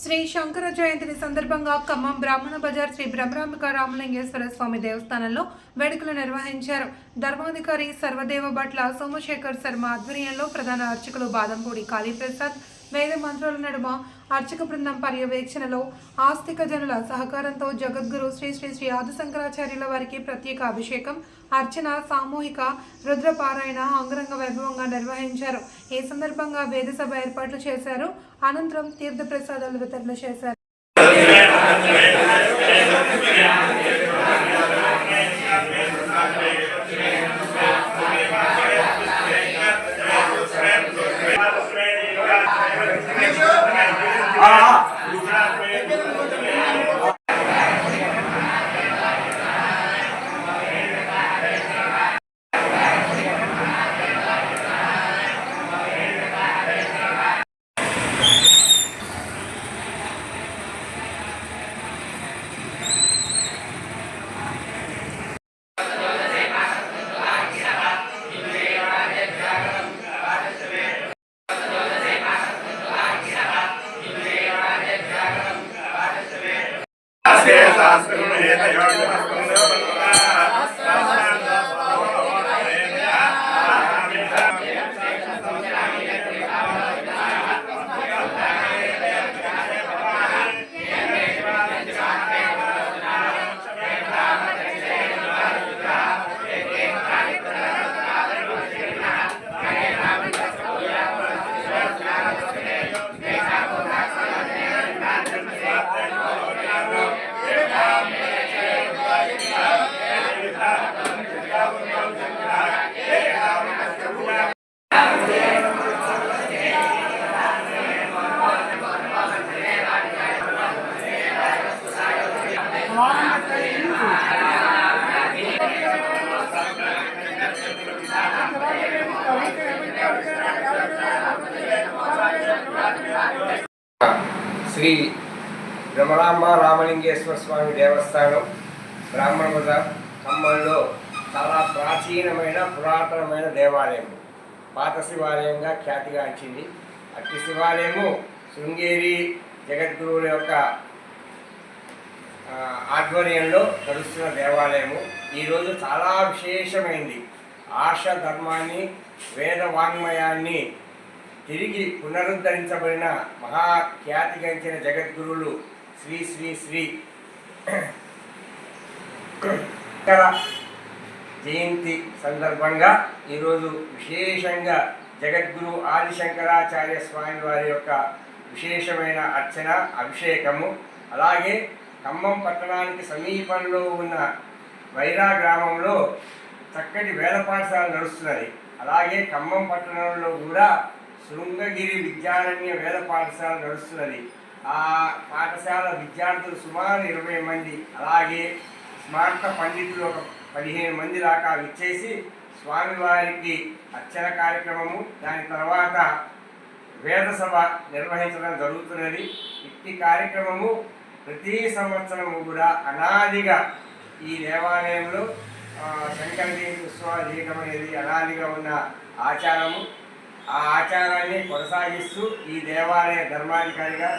శ్రీ శంకర జయంతిని సందర్భంగా ఖమ్మం బ్రాహ్మణ బజార్ శ్రీ బ్రహ్మరాంబిక రామలింగేశ్వర స్వామి దేవస్థానంలో వేడుకలు నిర్వహించారు. ధర్మాధికారి సర్వదేవ భట్ల సోమశేఖర్ శర్మ ఆధ్వర్యంలో ప్రధాన అర్చకులు బాదంపూడి కాళీప్రసాద్ వేద మంత్రుల నడుమ అర్చక బృందం పర్యవేక్షణలో ఆస్తిక జనుల సహకారంతో జగద్గురు శ్రీ శ్రీ శ్రీ ఆది శంకరాచార్యుల వారికి ప్రత్యేక అభిషేకం అర్చన సామూహిక రుద్రపారాయణ అంగరంగ వైభవంగా నిర్వహించారు. ఈ సందర్భంగా వేద సభ ఏర్పాట్లు చేశారు. అనంతరం తీర్థప్రసాదాలు వితరణ చేశారు. Gracias. శ్రీ రమణాంబ రామలింగేశ్వర స్వామి దేవస్థానం బ్రాహ్మణ బజార్ ఖమ్మంలో చాలా ప్రాచీనమైన పురాతనమైన దేవాలయం పాత శివాలయంగా ఖ్యాతిగాంచింది అట్టి శివాలయము శృంగేరి జగద్గురువుల యొక్క ఆధ్వర్యంలో నడుస్తున్న దేవాలయము. ఈరోజు చాలా విశేషమైంది. ఆశ ధర్మాన్ని వేద వాంగ్మయాన్ని తిరిగి పునరుద్ధరించబడిన మహాఖ్యాతిగంచిన జగద్గురువులు శ్రీ శ్రీ శ్రీ జయంతి సందర్భంగా ఈరోజు విశేషంగా జగద్గురు ఆదిశంకరాచార్య స్వామి వారి యొక్క విశేషమైన అర్చన అభిషేకము అలాగే ఖమ్మం పట్టణానికి సమీపంలో ఉన్న వైరా గ్రామంలో చక్కటి వేద పాఠశాల నడుస్తున్నది. అలాగే ఖమ్మం పట్టణంలో కూడా శృంగగిరి విద్యారణ్య వేద పాఠశాల నడుస్తున్నది. ఆ పాఠశాల విద్యార్థులు సుమారు ఇరవై మంది. అలాగే స్మార్త పండితులు ఒక పదిహేను మంది దాకా విచ్చేసి స్వామివారికి అర్చన కార్యక్రమము దాని తర్వాత వేద సభ నిర్వహించడం జరుగుతున్నది. ఇట్టి కార్యక్రమము ప్రతి సంవత్సరము కూడా అనాదిగా ఈ దేవాలయంలో ఆ, శంకర జయంతి ఉత్సవాలు చేయడం అనేది అనాదిగా ఉన్న ఆచారము. ఆ ఆచారాన్ని కొనసాగిస్తూ ఈ దేవాలయ ధర్మాధికారిగా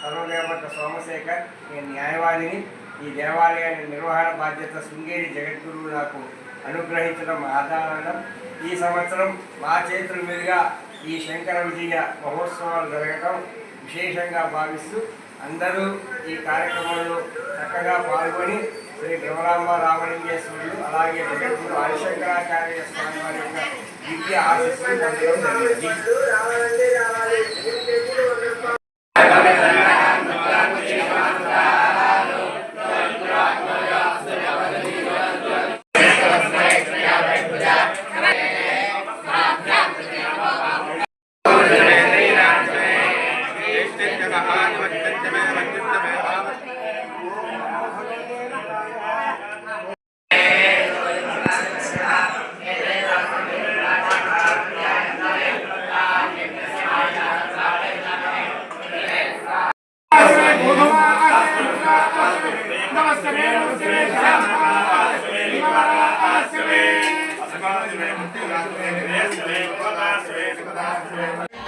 సర్వదేవత సోమశేఖర్ నేను న్యాయవాదిని ఈ దేవాలయాన్ని నిర్వహణ బాధ్యత శృంగేరి జగద్గురువు నాకు అనుగ్రహించడం ఆధారం ఈ సంవత్సరం మా చేతుల మీదుగా ఈ శంకర విజయ మహోత్సవాలు జరగటం విశేషంగా భావిస్తూ అందరూ ఈ కార్యక్రమంలో చక్కగా పాల్గొని శ్రీ భ్రమరాంబ రామలింగేశ్వరుడు అలాగే జగద్గురు ఆదిశంకరాచార్య స్వామి వారి యొక్క దివ్య ఆశీస్సులు పొందడం